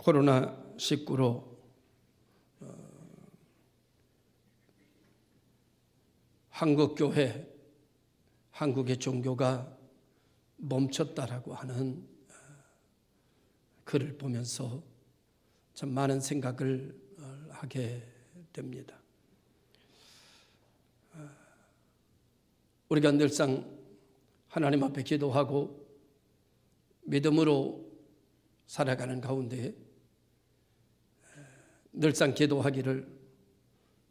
코로나19로 어, 한국 교회, 한국의 종교가 멈췄다라고 하는 어, 글을 보면서 참 많은 생각을 어, 하게 됩니다. 어, 우리가 늘상 하나님 앞에 기도하고 믿음으로 살아가는 가운데 늘상 기도하기를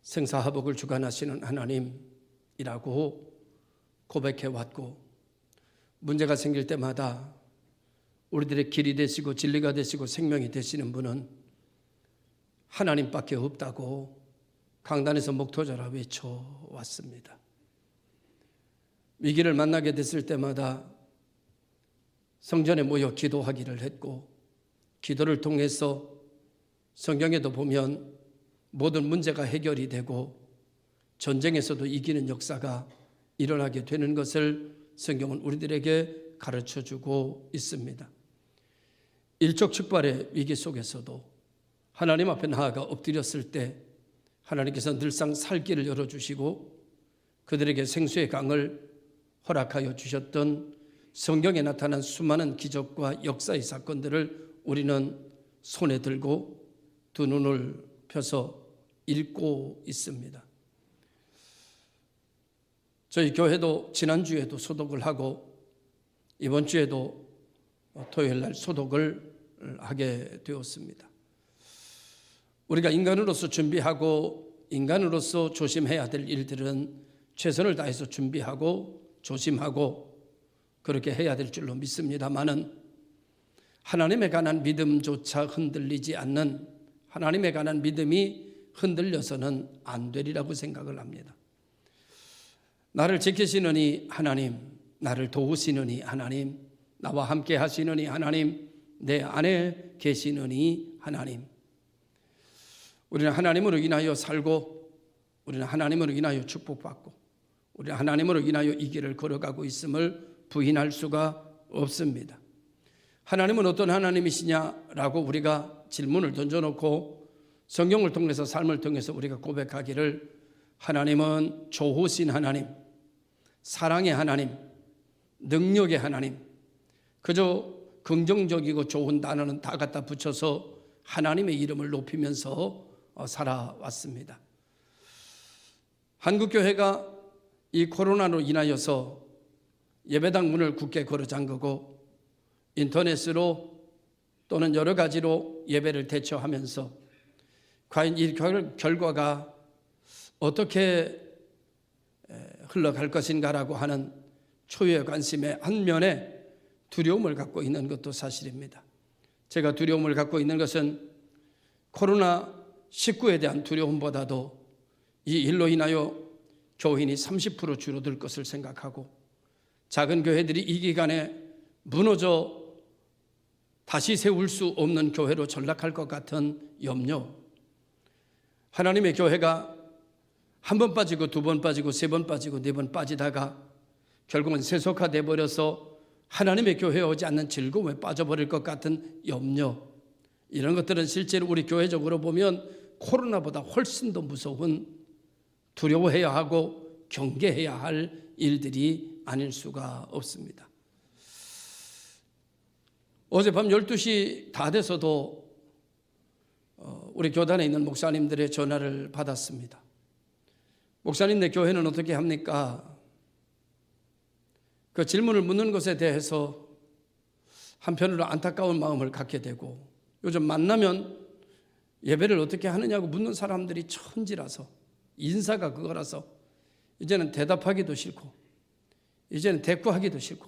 생사화복을 주관하시는 하나님이라고 고백해 왔고 문제가 생길 때마다 우리들의 길이 되시고 진리가 되시고 생명이 되시는 분은 하나님밖에 없다고 강단에서 목토자라 외쳐 왔습니다. 위기를 만나게 됐을 때마다 성전에 모여 기도하기를 했고 기도를 통해서 성경에도 보면 모든 문제가 해결이 되고 전쟁에서도 이기는 역사가 일어나게 되는 것을 성경은 우리들에게 가르쳐 주고 있습니다. 일촉즉발의 위기 속에서도 하나님 앞에 나아가 엎드렸을 때 하나님께서 늘상 살 길을 열어주시고 그들에게 생수의 강을 허락하여 주셨던 성경에 나타난 수많은 기적과 역사의 사건들을 우리는 손에 들고 두 눈을 펴서 읽고 있습니다. 저희 교회도 지난주에도 소독을 하고 이번 주에도 토요일 날 소독을 하게 되었습니다. 우리가 인간으로서 준비하고 인간으로서 조심해야 될 일들은 최선을 다해서 준비하고 조심하고 그렇게 해야 될 줄로 믿습니다만은 하나님에 관한 믿음조차 흔들리지 않는 하나님에 관한 믿음이 흔들려서는 안 되리라고 생각을 합니다. 나를 지키시느니 하나님, 나를 도우시느니 하나님, 나와 함께 하시느니 하나님, 내 안에 계시느니 하나님. 우리는 하나님으로 인하여 살고, 우리는 하나님으로 인하여 축복받고, 우리는 하나님으로 인하여 이 길을 걸어가고 있음을 부인할 수가 없습니다. 하나님은 어떤 하나님이시냐라고 우리가 질문을 던져놓고 성경을 통해서 삶을 통해서 우리가 고백하기를 하나님은 좋으신 하나님, 사랑의 하나님, 능력의 하나님, 그저 긍정적이고 좋은 단어는 다 갖다 붙여서 하나님의 이름을 높이면서 어, 살아왔습니다. 한국교회가 이 코로나로 인하여서 예배당 문을 굳게 걸어 잠그고 인터넷으로 또는 여러 가지로 예배를 대처하면서 과연 이 결과가 어떻게 흘러갈 것인가라고 하는 초유의 관심의 한 면에 두려움을 갖고 있는 것도 사실입니다. 제가 두려움을 갖고 있는 것은 코로나 19에 대한 두려움보다도 이 일로 인하여 교인이 30% 줄어들 것을 생각하고 작은 교회들이 이 기간에 무너져 다시 세울 수 없는 교회로 전락할 것 같은 염려. 하나님의 교회가 한 번 빠지고 두 번 빠지고 세 번 빠지고 네 번 빠지다가 결국은 세속화돼 버려서 하나님의 교회에 오지 않는 즐거움에 빠져버릴 것 같은 염려. 이런 것들은 실제로 우리 교회적으로 보면 코로나보다 훨씬 더 무서운 두려워해야 하고 경계해야 할 일들이 아닐 수가 없습니다. 어젯밤 12시 다 돼서도 어, 우리 교단에 있는 목사님들의 전화를 받았습니다. 목사님, 내 교회는 어떻게 합니까? 그 질문을 묻는 것에 대해서 한편으로 안타까운 마음을 갖게 되고 요즘 만나면 예배를 어떻게 하느냐고 묻는 사람들이 천지라서 인사가 그거라서 이제는 대답하기도 싫고 이제는 대꾸하기도 싫고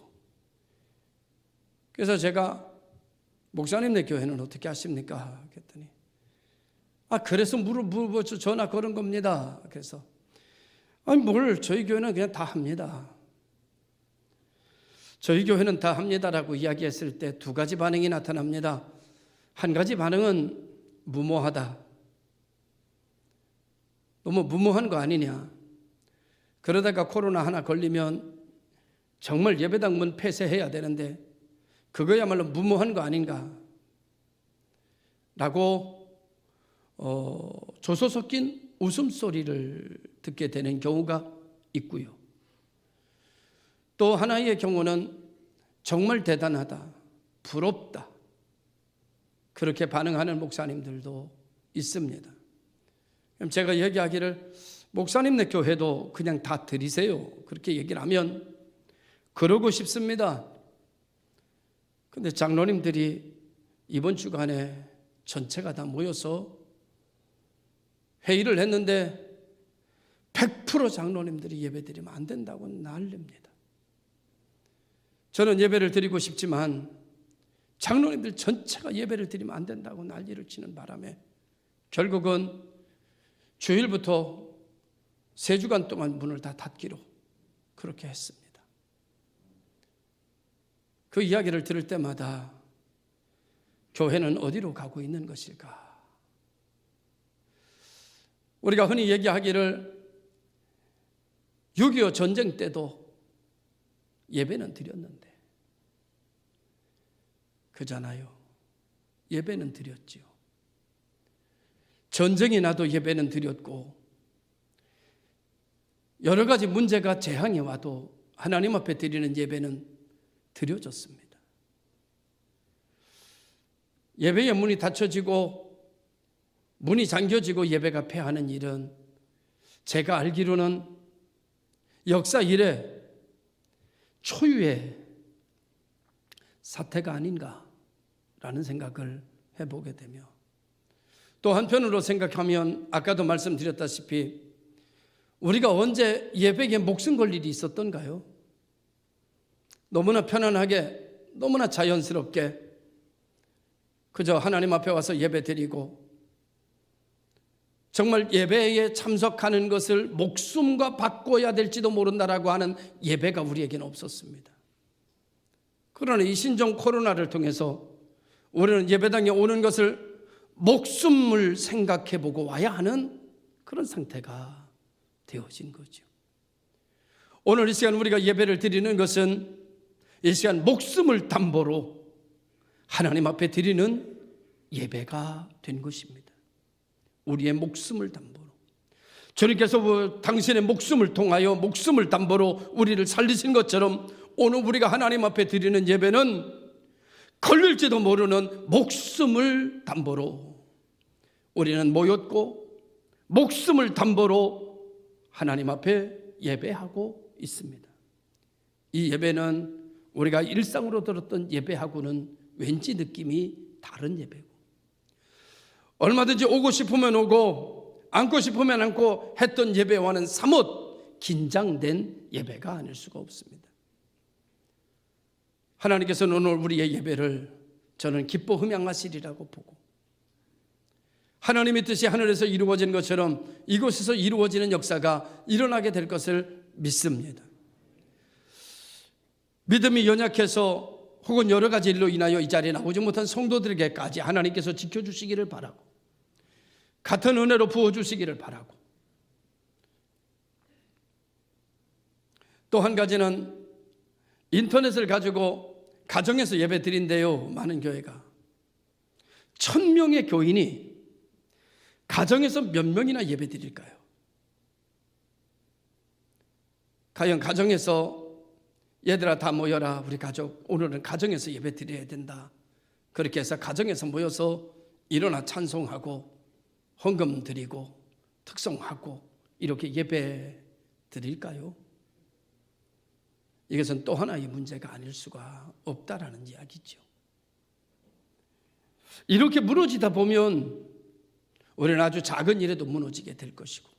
그래서 제가 목사님네 교회는 어떻게 하십니까? 그랬더니 아 그래서 물어 물어 전화 걸은 겁니다. 그래서 아니 뭘 저희 교회는 그냥 다 합니다. 저희 교회는 다 합니다라고 이야기했을 때 두 가지 반응이 나타납니다. 한 가지 반응은 무모하다. 너무 무모한 거 아니냐. 그러다가 코로나 하나 걸리면 정말 예배당 문 폐쇄해야 되는데 그거야말로 무모한 거 아닌가? 라고 어, 조소 섞인 웃음소리를 듣게 되는 경우가 있고요. 또 하나의 경우는 정말 대단하다, 부럽다. 그렇게 반응하는 목사님들도 있습니다. 그럼 제가 얘기하기를 목사님네 교회도 그냥 다 드리세요. 그렇게 얘기를 하면 그러고 싶습니다. 근데 장로님들이 이번 주간에 전체가 다 모여서 회의를 했는데 100% 장로님들이 예배 드리면 안 된다고 난립니다. 저는 예배를 드리고 싶지만 장로님들 전체가 예배를 드리면 안 된다고 난리를 치는 바람에 결국은 주일부터 세 주간 동안 문을 다 닫기로 그렇게 했습니다. 그 이야기를 들을 때마다 교회는 어디로 가고 있는 것일까? 우리가 흔히 얘기하기를 6.25 전쟁 때도 예배는 드렸는데 그잖아요. 예배는 드렸지요. 전쟁이 나도 예배는 드렸고 여러 가지 문제가 재앙이 와도 하나님 앞에 드리는 예배는 드려졌습니다. 예배의 문이 닫혀지고 문이 잠겨지고 예배가 폐하는 일은 제가 알기로는 역사 이래 초유의 사태가 아닌가라는 생각을 해보게 되며 또 한편으로 생각하면 아까도 말씀드렸다시피 우리가 언제 예배에 목숨 걸 일이 있었던가요? 너무나 편안하게 너무나 자연스럽게 그저 하나님 앞에 와서 예배 드리고 정말 예배에 참석하는 것을 목숨과 바꿔야 될지도 모른다라고 하는 예배가 우리에게는 없었습니다. 그러나 이 신종 코로나를 통해서 우리는 예배당에 오는 것을 목숨을 생각해 보고 와야 하는 그런 상태가 되어진 거죠. 오늘 이 시간 우리가 예배를 드리는 것은 이 시간 목숨을 담보로 하나님 앞에 드리는 예배가 된 것입니다. 우리의 목숨을 담보로. 주님께서 뭐 당신의 목숨을 통하여 목숨을 담보로 우리를 살리신 것처럼 오늘 우리가 하나님 앞에 드리는 예배는 걸릴지도 모르는 목숨을 담보로 우리는 모였고 목숨을 담보로 하나님 앞에 예배하고 있습니다. 이 예배는 우리가 일상으로 들었던 예배하고는 왠지 느낌이 다른 예배고 얼마든지 오고 싶으면 오고 앉고 싶으면 앉고 했던 예배와는 사뭇 긴장된 예배가 아닐 수가 없습니다. 하나님께서는 오늘 우리의 예배를 저는 기뻐 흠양하시리라고 보고 하나님의 뜻이 하늘에서 이루어진 것처럼 이곳에서 이루어지는 역사가 일어나게 될 것을 믿습니다. 믿음이 연약해서 혹은 여러 가지 일로 인하여 이 자리에 나오지 못한 성도들에게까지 하나님께서 지켜주시기를 바라고 같은 은혜로 부어주시기를 바라고 또 한 가지는 인터넷을 가지고 가정에서 예배 드린대요. 많은 교회가. 천 명의 교인이 가정에서 몇 명이나 예배 드릴까요? 과연 가정에서 얘들아 다 모여라 우리 가족 오늘은 가정에서 예배 드려야 된다 그렇게 해서 가정에서 모여서 일어나 찬송하고 헌금 드리고 특성하고 이렇게 예배 드릴까요? 이것은 또 하나의 문제가 아닐 수가 없다라는 이야기죠. 이렇게 무너지다 보면 우리는 아주 작은 일에도 무너지게 될 것이고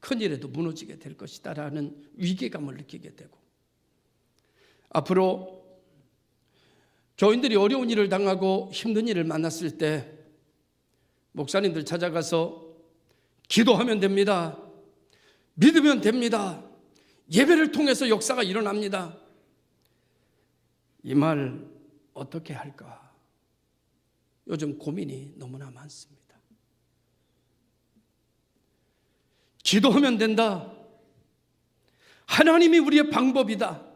큰 일에도 무너지게 될 것이다라는 위기감을 느끼게 되고 앞으로 교인들이 어려운 일을 당하고 힘든 일을 만났을 때 목사님들 찾아가서 기도하면 됩니다. 믿으면 됩니다. 예배를 통해서 역사가 일어납니다. 이 말 어떻게 할까? 요즘 고민이 너무나 많습니다. 기도하면 된다. 하나님이 우리의 방법이다.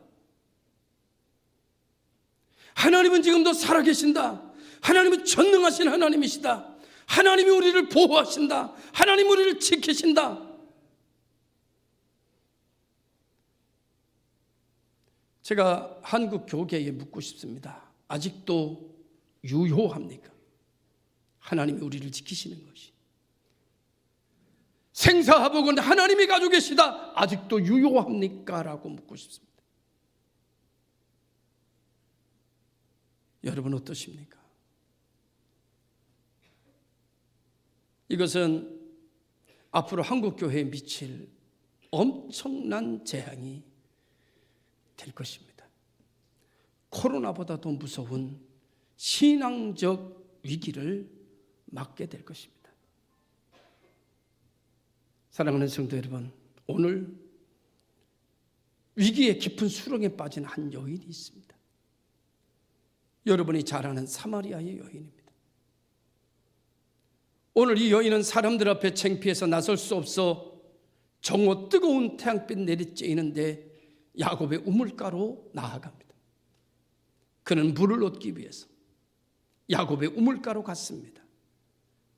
하나님은 지금도 살아계신다. 하나님은 전능하신 하나님이시다. 하나님이 우리를 보호하신다. 하나님 우리를 지키신다. 제가 한국 교계에 묻고 싶습니다. 아직도 유효합니까? 하나님이 우리를 지키시는 것이. 생사하복은 하나님이 가지고 계시다. 아직도 유효합니까? 라고 묻고 싶습니다. 여러분 어떠십니까? 이것은 앞으로 한국 교회에 미칠 엄청난 재앙이 될 것입니다. 코로나보다도 무서운 신앙적 위기를 맞게 될 것입니다. 사랑하는 성도 여러분, 오늘 위기의 깊은 수렁에 빠진 한 여인이 있습니다. 여러분이 잘 아는 사마리아의 여인입니다. 오늘 이 여인은 사람들 앞에 창피해서 나설 수 없어 정오 뜨거운 태양빛 내리쬐이는데 야곱의 우물가로 나아갑니다. 그는 물을 얻기 위해서 야곱의 우물가로 갔습니다.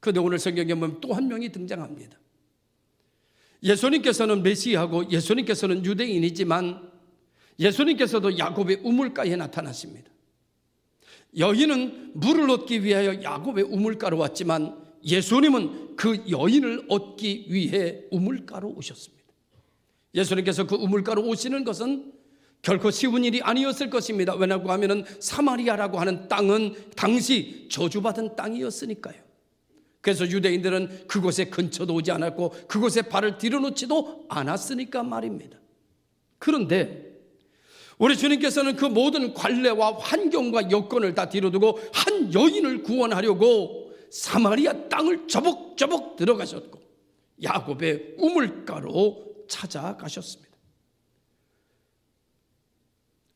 그런데 오늘 성경에 보면 또 한 명이 등장합니다. 예수님께서는 메시아고 예수님께서는 유대인이지만 예수님께서도 야곱의 우물가에 나타나십니다. 여인은 물을 얻기 위하여 야곱의 우물가로 왔지만 예수님은 그 여인을 얻기 위해 우물가로 오셨습니다. 예수님께서 그 우물가로 오시는 것은 결코 쉬운 일이 아니었을 것입니다. 왜냐고 하면은 사마리아라고 하는 땅은 당시 저주받은 땅이었으니까요. 그래서 유대인들은 그곳에 근처도 오지 않았고 그곳에 발을 들여놓지도 않았으니까 말입니다. 그런데 우리 주님께서는 그 모든 관례와 환경과 여건을 다 뒤로 두고 한 여인을 구원하려고 사마리아 땅을 저벅저벅 들어가셨고 야곱의 우물가로 찾아가셨습니다.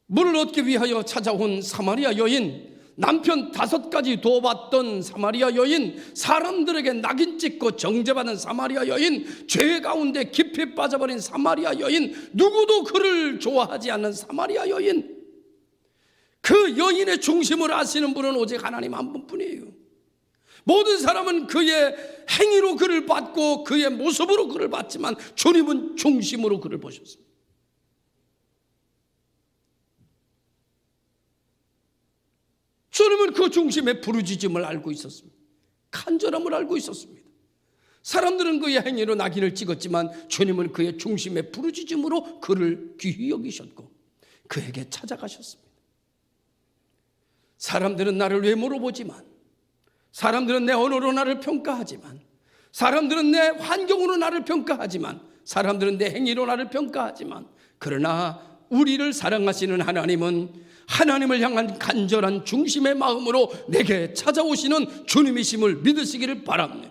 물을 얻기 위하여 찾아온 사마리아 여인, 남편 다섯 가지 도봤던 사마리아 여인, 사람들에게 낙인 찍고 정죄받은 사마리아 여인, 죄 가운데 깊이 빠져버린 사마리아 여인, 누구도 그를 좋아하지 않는 사마리아 여인, 그 여인의 중심을 아시는 분은 오직 하나님 한 분뿐이에요. 모든 사람은 그의 행위로 그를 받고 그의 모습으로 그를 받지만 주님은 중심으로 그를 보셨습니다. 주님은 그 중심에 부르짖음을 알고 있었습니다. 간절함을 알고 있었습니다. 사람들은 그의 행위로 낙인을 찍었지만 주님은 그의 중심에 부르짖음으로 그를 귀히 여기셨고 그에게 찾아가셨습니다. 사람들은 나를 외모로 보지만 사람들은 내 언어로 나를 평가하지만 사람들은 내 환경으로 나를 평가하지만 사람들은 내 행위로 나를 평가하지만 그러나 우리를 사랑하시는 하나님은 하나님을 향한 간절한 중심의 마음으로 내게 찾아오시는 주님이심을 믿으시기를 바랍니다.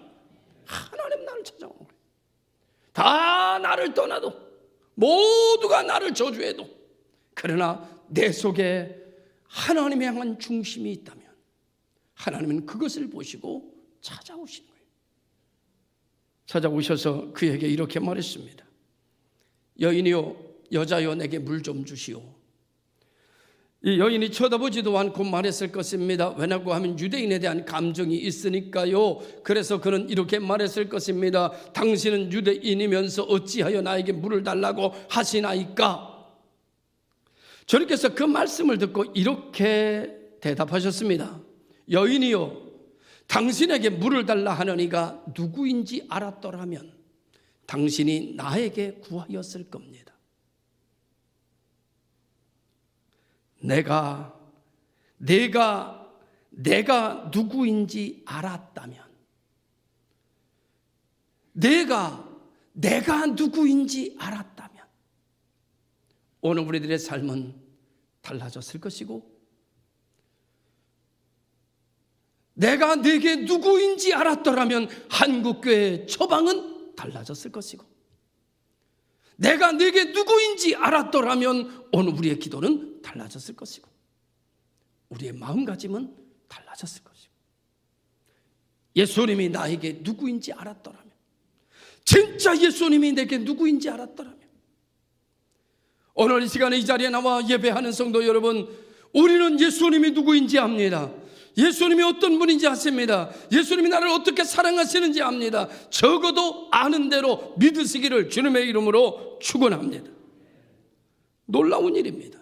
하나님 나를 찾아오는 거예요. 다 나를 떠나도 모두가 나를 저주해도 그러나 내 속에 하나님을 향한 중심이 있다면 하나님은 그것을 보시고 찾아오신 거예요. 찾아오셔서 그에게 이렇게 말했습니다. 여인이요 여자여 내게 물 좀 주시오. 이 여인이 쳐다보지도 않고 말했을 것입니다. 왜냐고 하면 유대인에 대한 감정이 있으니까요. 그래서 그는 이렇게 말했을 것입니다. 당신은 유대인이면서 어찌하여 나에게 물을 달라고 하시나이까? 저렇게서 그 말씀을 듣고 이렇게 대답하셨습니다. 여인이요, 당신에게 물을 달라 하느니가 누구인지 알았더라면 당신이 나에게 구하였을 겁니다. 내가 내가 내가 누구인지 알았다면 내가 내가 누구인지 알았다면 오늘 우리들의 삶은 달라졌을 것이고 내가 내게 누구인지 알았더라면 한국교회의 처방은 달라졌을 것이고 내가 내게 누구인지 알았더라면 오늘 우리의 기도는 달라졌을 것이고 우리의 마음가짐은 달라졌을 것이고 예수님이 나에게 누구인지 알았더라면 진짜 예수님이 내게 누구인지 알았더라면 오늘 이 시간에 이 자리에 나와 예배하는 성도 여러분 우리는 예수님이 누구인지 압니다 예수님이 어떤 분인지 아십니다. 예수님이 나를 어떻게 사랑하시는지 압니다. 적어도 아는 대로 믿으시기를 주님의 이름으로 축원합니다. 놀라운 일입니다.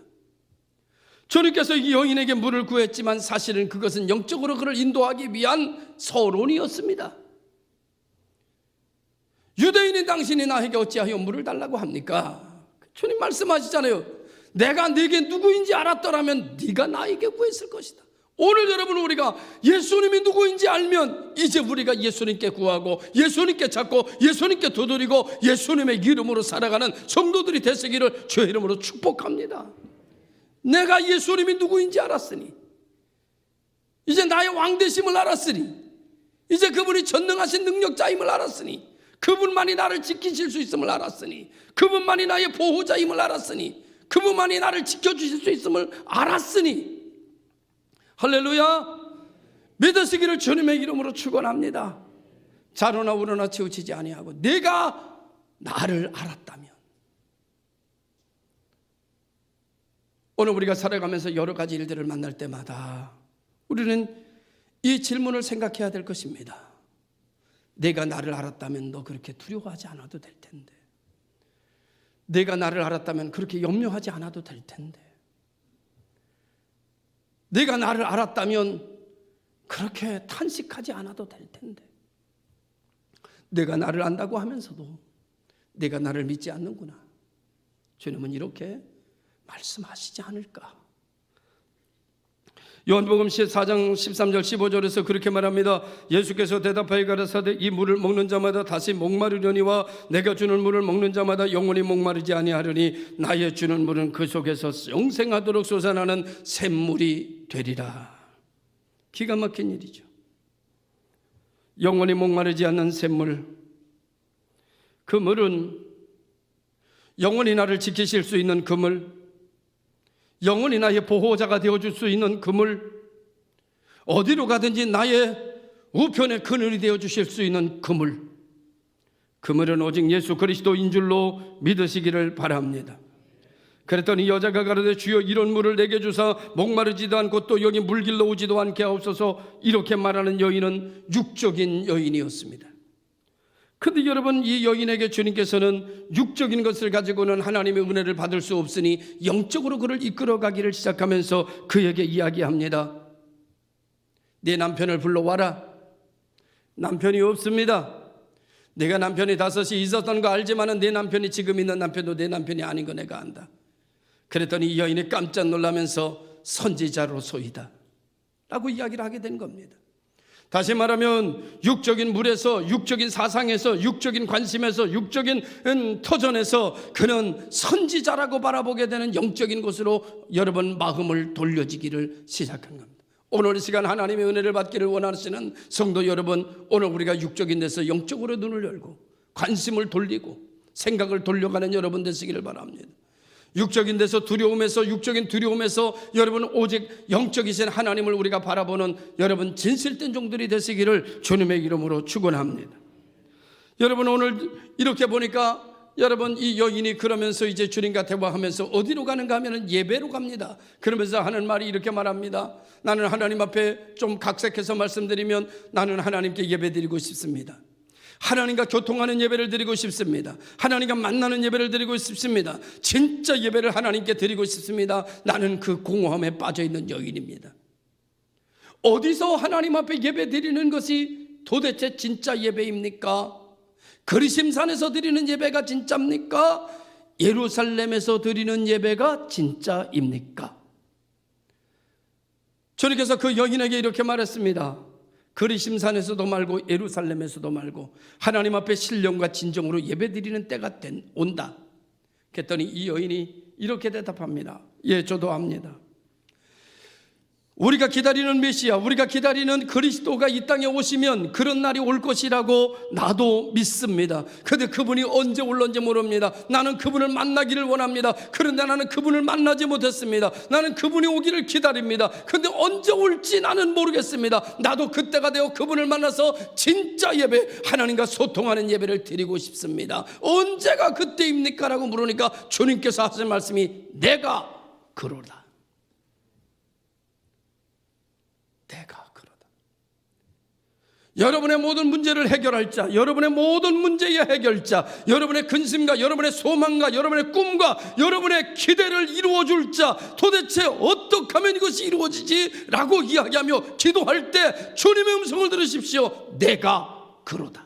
주님께서 이 여인에게 물을 구했지만 사실은 그것은 영적으로 그를 인도하기 위한 서론이었습니다. 유대인인 당신이 나에게 어찌하여 물을 달라고 합니까? 주님 말씀하시잖아요. 내가 네게 누구인지 알았더라면 네가 나에게 구했을 것이다. 오늘 여러분 우리가 예수님이 누구인지 알면 이제 우리가 예수님께 구하고 예수님께 찾고 예수님께 두드리고 예수님의 이름으로 살아가는 성도들이 되시기를 주의 이름으로 축복합니다. 내가 예수님이 누구인지 알았으니 이제 나의 왕 되심을 알았으니 이제 그분이 전능하신 능력자임을 알았으니 그분만이 나를 지키실 수 있음을 알았으니 그분만이 나의 보호자임을 알았으니 그분만이 나를 지켜주실 수 있음을 알았으니 할렐루야! 믿으시기를 주님의 이름으로 축원합니다. 자로나 우러나 치우치지 아니하고 내가 나를 알았다면 오늘 우리가 살아가면서 여러 가지 일들을 만날 때마다 우리는 이 질문을 생각해야 될 것입니다. 내가 나를 알았다면 너 그렇게 두려워하지 않아도 될 텐데. 내가 나를 알았다면 그렇게 염려하지 않아도 될 텐데. 내가 나를 알았다면 그렇게 탄식하지 않아도 될 텐데. 내가 나를 안다고 하면서도 내가 나를 믿지 않는구나. 주님은 이렇게 말씀하시지 않을까? 요한복음 14장 13절 15절에서 그렇게 말합니다. 예수께서 대답하여 가라사대 이 물을 먹는 자마다 다시 목마르려니와 내가 주는 물을 먹는 자마다 영원히 목마르지 아니하려니 나의 주는 물은 그 속에서 영생하도록 솟아나는 샘물이 되리라. 기가 막힌 일이죠. 영원히 목마르지 않는 샘물. 그 물은 영원히 나를 지키실 수 있는 그물, 영원히 나의 보호자가 되어줄 수 있는 그물, 어디로 가든지 나의 우편의 그늘이 되어주실 수 있는 그물, 그물은 오직 예수 그리스도인 줄로 믿으시기를 바랍니다. 그랬더니 여자가 가로되 주여 이런 물을 내게 주사 목마르지도 않고 또 여기 물 길러 오지도 않게 하옵소서 이렇게 말하는 여인은 육적인 여인이었습니다. 근데 여러분 이 여인에게 주님께서는 육적인 것을 가지고는 하나님의 은혜를 받을 수 없으니 영적으로 그를 이끌어 가기를 시작하면서 그에게 이야기합니다. 네 남편을 불러와라. 남편이 없습니다. 내가 남편이 다섯이 있었던 거 알지만은 내 남편이 지금 있는 남편도 내 남편이 아닌 거 내가 안다. 그랬더니 이 여인이 깜짝 놀라면서 선지자로소이다. 라고 이야기를 하게 된 겁니다. 다시 말하면 육적인 물에서 육적인 사상에서 육적인 관심에서 육적인 음, 터전에서 그는 선지자라고 바라보게 되는 영적인 곳으로 여러분 마음을 돌려지기를 시작한 겁니다. 오늘 이 시간 하나님의 은혜를 받기를 원하시는 성도 여러분, 오늘 우리가 육적인 데서 영적으로 눈을 열고 관심을 돌리고 생각을 돌려가는 여러분 되시기를 바랍니다. 육적인 데서 두려움에서 육적인 두려움에서 여러분 오직 영적이신 하나님을 우리가 바라보는 여러분 진실된 종들이 되시기를 주님의 이름으로 축원합니다. 여러분 오늘 이렇게 보니까 여러분 이 여인이 그러면서 이제 주님과 대화하면서 어디로 가는가 하면은 예배로 갑니다. 그러면서 하는 말이 이렇게 말합니다. 나는 하나님 앞에 좀 각색해서 말씀드리면 나는 하나님께 예배드리고 싶습니다. 하나님과 교통하는 예배를 드리고 싶습니다. 하나님과 만나는 예배를 드리고 싶습니다. 진짜 예배를 하나님께 드리고 싶습니다. 나는 그 공허함에 빠져 있는 여인입니다. 어디서 하나님 앞에 예배 드리는 것이 도대체 진짜 예배입니까? 그리심산에서 드리는 예배가 진짜입니까? 예루살렘에서 드리는 예배가 진짜입니까? 주님께서 그 여인에게 이렇게 말했습니다. 그리심산에서도 말고 예루살렘에서도 말고 하나님 앞에 신령과 진정으로 예배드리는 때가 된, 온다. 그랬더니 이 여인이 이렇게 대답합니다. 예, 저도 압니다. 우리가 기다리는 메시아, 우리가 기다리는 그리스도가 이 땅에 오시면 그런 날이 올 것이라고 나도 믿습니다. 근데 그분이 언제 올런지 모릅니다. 나는 그분을 만나기를 원합니다. 그런데 나는 그분을 만나지 못했습니다. 나는 그분이 오기를 기다립니다. 근데 언제 올지 나는 모르겠습니다. 나도 그때가 되어 그분을 만나서 진짜 예배, 하나님과 소통하는 예배를 드리고 싶습니다. 언제가 그때입니까? 라고 물으니까 주님께서 하신 말씀이 내가 그러다. 내가 여러분의 모든 문제를 해결할 자, 여러분의 모든 문제의 해결자, 여러분의 근심과 여러분의 소망과 여러분의 꿈과 여러분의 기대를 이루어 줄 자, 도대체 어떻게 하면 이것이 이루어지지? 라고 이야기하며 기도할 때 주님의 음성을 들으십시오. 내가 그러다.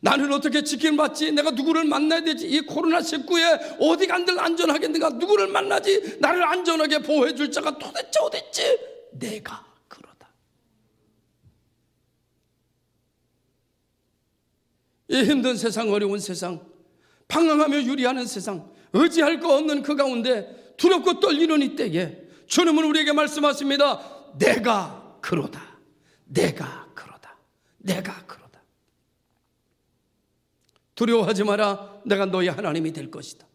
나는 어떻게 지킴받지? 내가 누구를 만나야 되지? 이 코로나19에 어디 간들 안전하겠는가? 누구를 만나지? 나를 안전하게 보호해 줄 자가 도대체 어디 있지? 내가 그러다. 이 힘든 세상, 어려운 세상, 방황하며 유리하는 세상, 의지할 거 없는 그 가운데 두렵고 떨리는 이 때에 주님은 우리에게 말씀하십니다. 내가 그러다. 내가 그러다. 내가 그러다. 두려워하지 마라. 내가 너의 하나님이 될 것이다.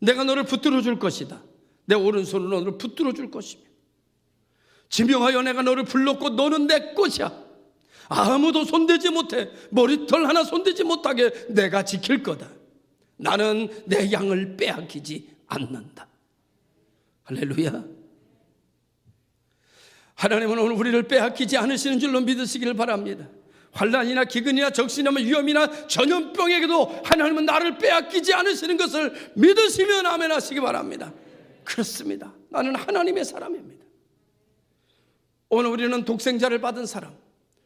내가 너를 붙들어 줄 것이다. 내 오른손으로 너를 붙들어 줄 것이며. 지명하여 내가 너를 불렀고 너는 내 것이야. 아무도 손대지 못해. 머리털 하나 손대지 못하게 내가 지킬 거다. 나는 내 양을 빼앗기지 않는다. 할렐루야. 하나님은 오늘 우리를 빼앗기지 않으시는 줄로 믿으시기를 바랍니다. 환란이나 기근이나 적신이나 위험이나 전염병에게도 하나님은 나를 빼앗기지 않으시는 것을 믿으시면 아멘 하시기 바랍니다. 그렇습니다. 나는 하나님의 사람입니다. 오늘 우리는 독생자를 받은 사람,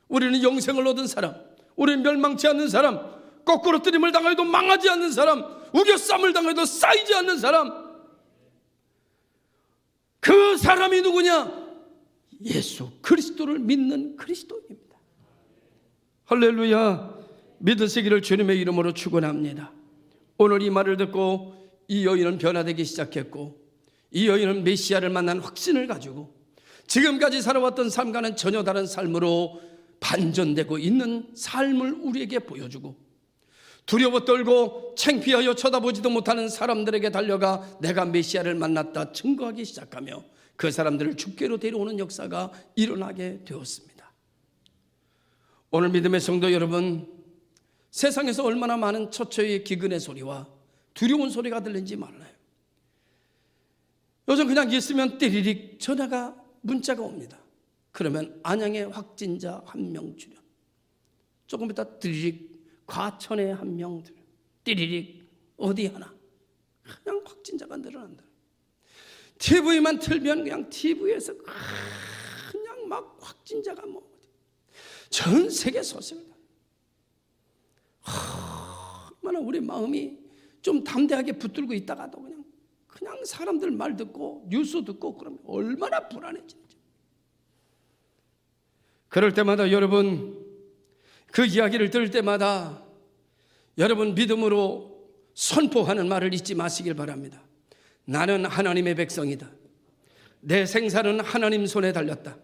우리는 영생을 얻은 사람, 우리는 멸망치 않는 사람, 거꾸로 뜨림을 당해도 망하지 않는 사람, 우겨쌈을 당해도 쌓이지 않는 사람. 그 사람이 누구냐? 예수 그리스도를 믿는 그리스도입니다. 할렐루야. 믿으시기를 주님의 이름으로 축원합니다. 오늘 이 말을 듣고 이 여인은 변화되기 시작했고 이 여인은 메시아를 만난 확신을 가지고 지금까지 살아왔던 삶과는 전혀 다른 삶으로 반전되고 있는 삶을 우리에게 보여주고 두려워 떨고 창피하여 쳐다보지도 못하는 사람들에게 달려가 내가 메시아를 만났다 증거하기 시작하며 그 사람들을 주께로 데려오는 역사가 일어나게 되었습니다. 오늘 믿음의 성도 여러분, 세상에서 얼마나 많은 처처의 기근의 소리와 두려운 소리가 들리는지 몰라요. 요즘 그냥 있으면 띠리릭 전화가 문자가 옵니다. 그러면 안양에 확진자 한 명 출연. 조금 이따 띠리릭 과천에 한명 출연. 띠리릭 어디 하나. 그냥 확진자가 늘어난다. TV만 틀면 그냥 TV에서 그냥 막 확진자가 뭐 전 세계 소식을 얼마나 우리 마음이 좀 담대하게 붙들고 있다가도 그냥 그냥 사람들 말 듣고 뉴스 듣고 그러면 얼마나 불안해지는지. 그럴 때마다 여러분 그 이야기를 들을 때마다 여러분 믿음으로 선포하는 말을 잊지 마시길 바랍니다. 나는 하나님의 백성이다. 내 생사는 하나님 손에 달렸다.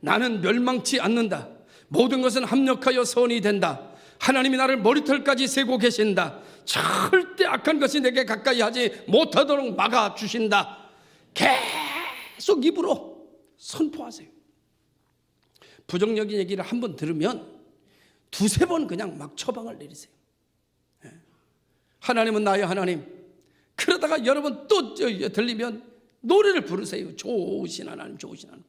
나는 멸망치 않는다. 모든 것은 합력하여 선이 된다. 하나님이 나를 머리털까지 세고 계신다. 절대 악한 것이 내게 가까이 하지 못하도록 막아 주신다. 계속 입으로 선포하세요. 부정적인 얘기를 한 번 들으면 두세 번 그냥 막 처방을 내리세요. 예. 하나님은 나의 하나님. 그러다가 여러분 또 들리면 노래를 부르세요. 좋으신 하나님, 좋으신 하나님.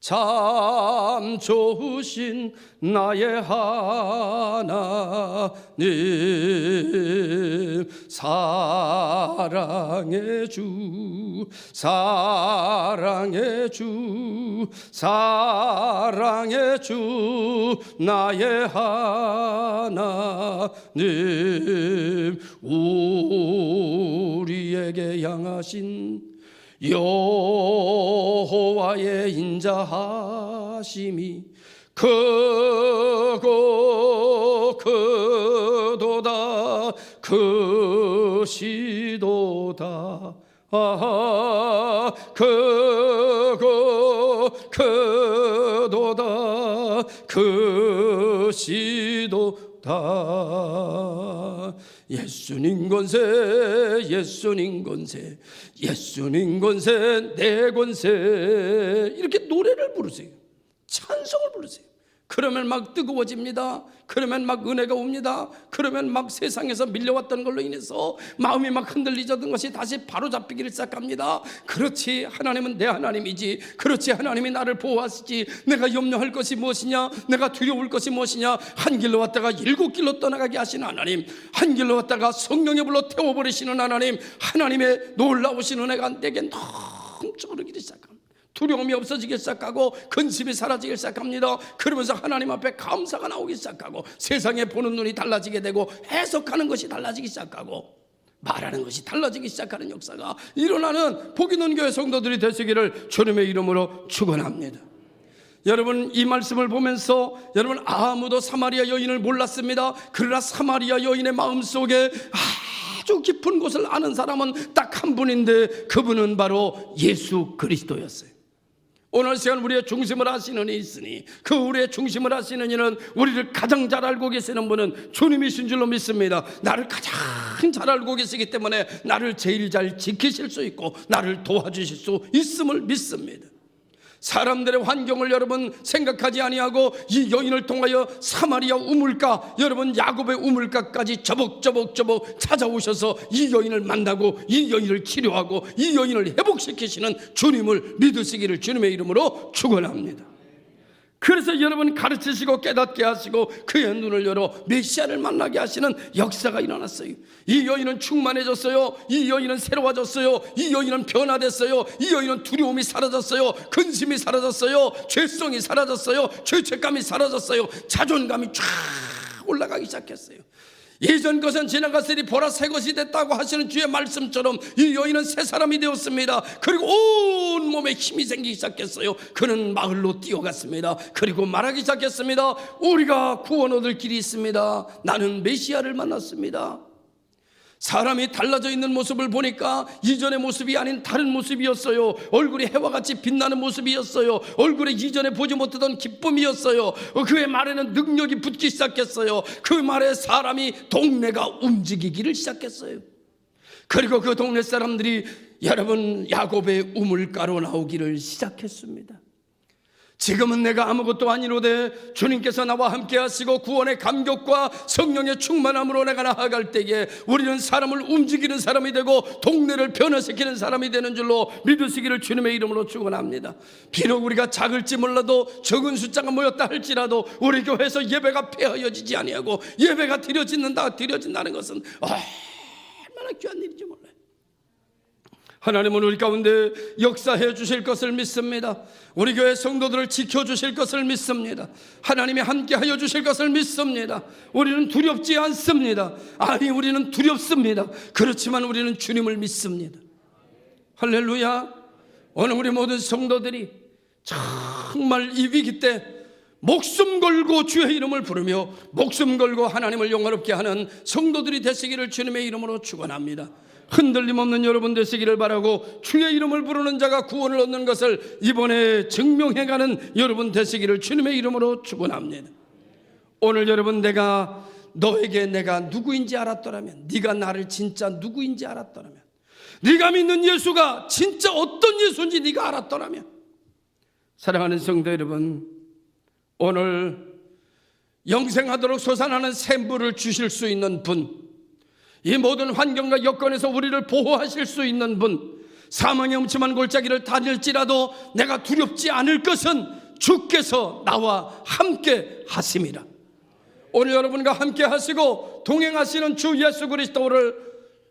참 좋으신 나의 하나님. 사랑의 주 사랑의 주 사랑의 주 나의 하나님. 우리에게 향하신 여호와의 인자하심이 크고 크도다 크시도다. 아 크고 크도다 크시도다 예수님 권세 예수님 권세 예수님 권세 내 권세. 이렇게 노래를 부르세요. 찬송을 부르세요 그러면 막 뜨거워집니다. 그러면 막 은혜가 옵니다. 그러면 막 세상에서 밀려왔던 걸로 인해서 마음이 막 흔들리던 것이 다시 바로 잡히기를 시작합니다. 그렇지 하나님은 내 하나님이지. 그렇지 하나님이 나를 보호하시지. 내가 염려할 것이 무엇이냐? 내가 두려울 것이 무엇이냐? 한 길로 왔다가 일곱 길로 떠나가게 하시는 하나님. 한 길로 왔다가 성령의 불로 태워버리시는 하나님. 하나님의 놀라우신 은혜가 내게 넘쳐 흐르기 시작합니다. 두려움이 없어지기 시작하고 근심이 사라지기 시작합니다. 그러면서 하나님 앞에 감사가 나오기 시작하고 세상에 보는 눈이 달라지게 되고 해석하는 것이 달라지기 시작하고 말하는 것이 달라지기 시작하는 역사가 일어나는 복이 있는 교회 성도들이 되시기를 주님의 이름으로 축원합니다. 여러분 이 말씀을 보면서 여러분 아무도 사마리아 여인을 몰랐습니다. 그러나 사마리아 여인의 마음 속에 아주 깊은 곳을 아는 사람은 딱 한 분인데 그분은 바로 예수 그리스도였어요. 오늘 시간 우리의 중심을 하시는 이 있으니 그 우리의 중심을 하시는 이는 우리를 가장 잘 알고 계시는 분은 주님이신 줄로 믿습니다. 나를 가장 잘 알고 계시기 때문에 나를 제일 잘 지키실 수 있고 나를 도와주실 수 있음을 믿습니다. 사람들의 환경을 여러분 생각하지 아니하고 이 여인을 통하여 사마리아 우물가 여러분 야곱의 우물가까지 저벅저벅저벅 찾아오셔서 이 여인을 만나고 이 여인을 치료하고 이 여인을 회복시키시는 주님을 믿으시기를 주님의 이름으로 축원합니다. 그래서 여러분 가르치시고 깨닫게 하시고 그의 눈을 열어 메시아를 만나게 하시는 역사가 일어났어요. 이 여인은 충만해졌어요. 이 여인은 새로워졌어요. 이 여인은 변화됐어요. 이 여인은 두려움이 사라졌어요. 근심이 사라졌어요. 죄성이 사라졌어요. 죄책감이 사라졌어요. 자존감이 쫙 올라가기 시작했어요. 예전 것은 지나갔으니 보라 새 것이 됐다고 하시는 주의 말씀처럼 이 여인은 새 사람이 되었습니다. 그리고 온 몸에 힘이 생기기 시작했어요. 그는 마을로 뛰어갔습니다. 그리고 말하기 시작했습니다. 우리가 구원 얻을 길이 있습니다. 나는 메시아를 만났습니다. 사람이 달라져 있는 모습을 보니까 이전의 모습이 아닌 다른 모습이었어요. 얼굴이 해와 같이 빛나는 모습이었어요. 얼굴에 이전에 보지 못하던 기쁨이었어요. 그의 말에는 능력이 붙기 시작했어요. 그 말에 사람이 동네가 움직이기를 시작했어요. 그리고 그 동네 사람들이 여러분 야곱의 우물가로 나오기를 시작했습니다. 지금은 내가 아무것도 아니로되 주님께서 나와 함께 하시고 구원의 감격과 성령의 충만함으로 내가 나아갈 때에 우리는 사람을 움직이는 사람이 되고 동네를 변화시키는 사람이 되는 줄로 믿으시기를 주님의 이름으로 축원합니다. 비록 우리가 작을지 몰라도 적은 숫자가 모였다 할지라도 우리 교회에서 예배가 폐하여지지 아니하고 예배가 드려진다 드려진다는 것은 얼마나 귀한 일인지 몰라요. 하나님은 우리 가운데 역사해 주실 것을 믿습니다. 우리 교회 성도들을 지켜 주실 것을 믿습니다. 하나님이 함께 하여 주실 것을 믿습니다. 우리는 두렵지 않습니다. 아니, 우리는 두렵습니다. 그렇지만 우리는 주님을 믿습니다. 할렐루야. 오늘 우리 모든 성도들이 정말 이 위기 때 목숨 걸고 주의 이름을 부르며 목숨 걸고 하나님을 영화롭게 하는 성도들이 되시기를 주님의 이름으로 축원합니다. 흔들림 없는 여러분 되시기를 바라고 주의 이름을 부르는 자가 구원을 얻는 것을 이번에 증명해가는 여러분 되시기를 주님의 이름으로 축원합니다. 오늘 여러분 내가 너에게 내가 누구인지 알았더라면 네가 나를 진짜 누구인지 알았더라면 네가 믿는 예수가 진짜 어떤 예수인지 네가 알았더라면 사랑하는 성도 여러분 오늘 영생하도록 솟아나는 샘물을 주실 수 있는 분 이 모든 환경과 여건에서 우리를 보호하실 수 있는 분, 사망의 음침한 골짜기를 다닐지라도 내가 두렵지 않을 것은 주께서 나와 함께 하심이라. 오늘 여러분과 함께 하시고 동행하시는 주 예수 그리스도를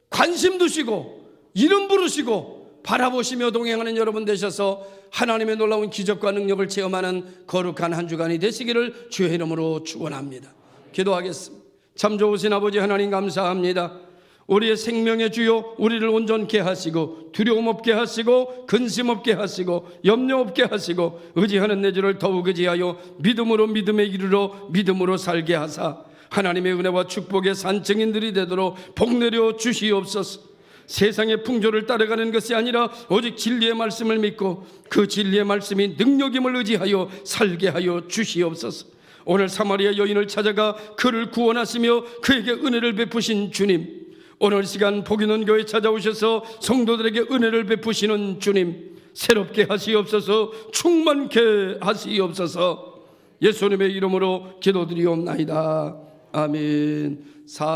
관심 두시고 이름 부르시고 바라보시며 동행하는 여러분 되셔서 하나님의 놀라운 기적과 능력을 체험하는 거룩한 한 주간이 되시기를 주의 이름으로 축원합니다. 기도하겠습니다. 참 좋으신 아버지 하나님 감사합니다. 우리의 생명의 주요 우리를 온전케 하시고 두려움 없게 하시고 근심 없게 하시고 염려 없게 하시고 의지하는 내 주를 더욱 의지하여 믿음으로 믿음에 이르러 믿음으로 살게 하사 하나님의 은혜와 축복의 산증인들이 되도록 복 내려 주시옵소서. 세상의 풍조를 따라가는 것이 아니라 오직 진리의 말씀을 믿고 그 진리의 말씀이 능력임을 의지하여 살게 하여 주시옵소서. 오늘 사마리아 여인을 찾아가 그를 구원하시며 그에게 은혜를 베푸신 주님. 오늘 시간 복이는 교회 찾아오셔서 성도들에게 은혜를 베푸시는 주님. 새롭게 하시옵소서 충만케 하시옵소서 예수님의 이름으로 기도드리옵나이다. 아멘. 사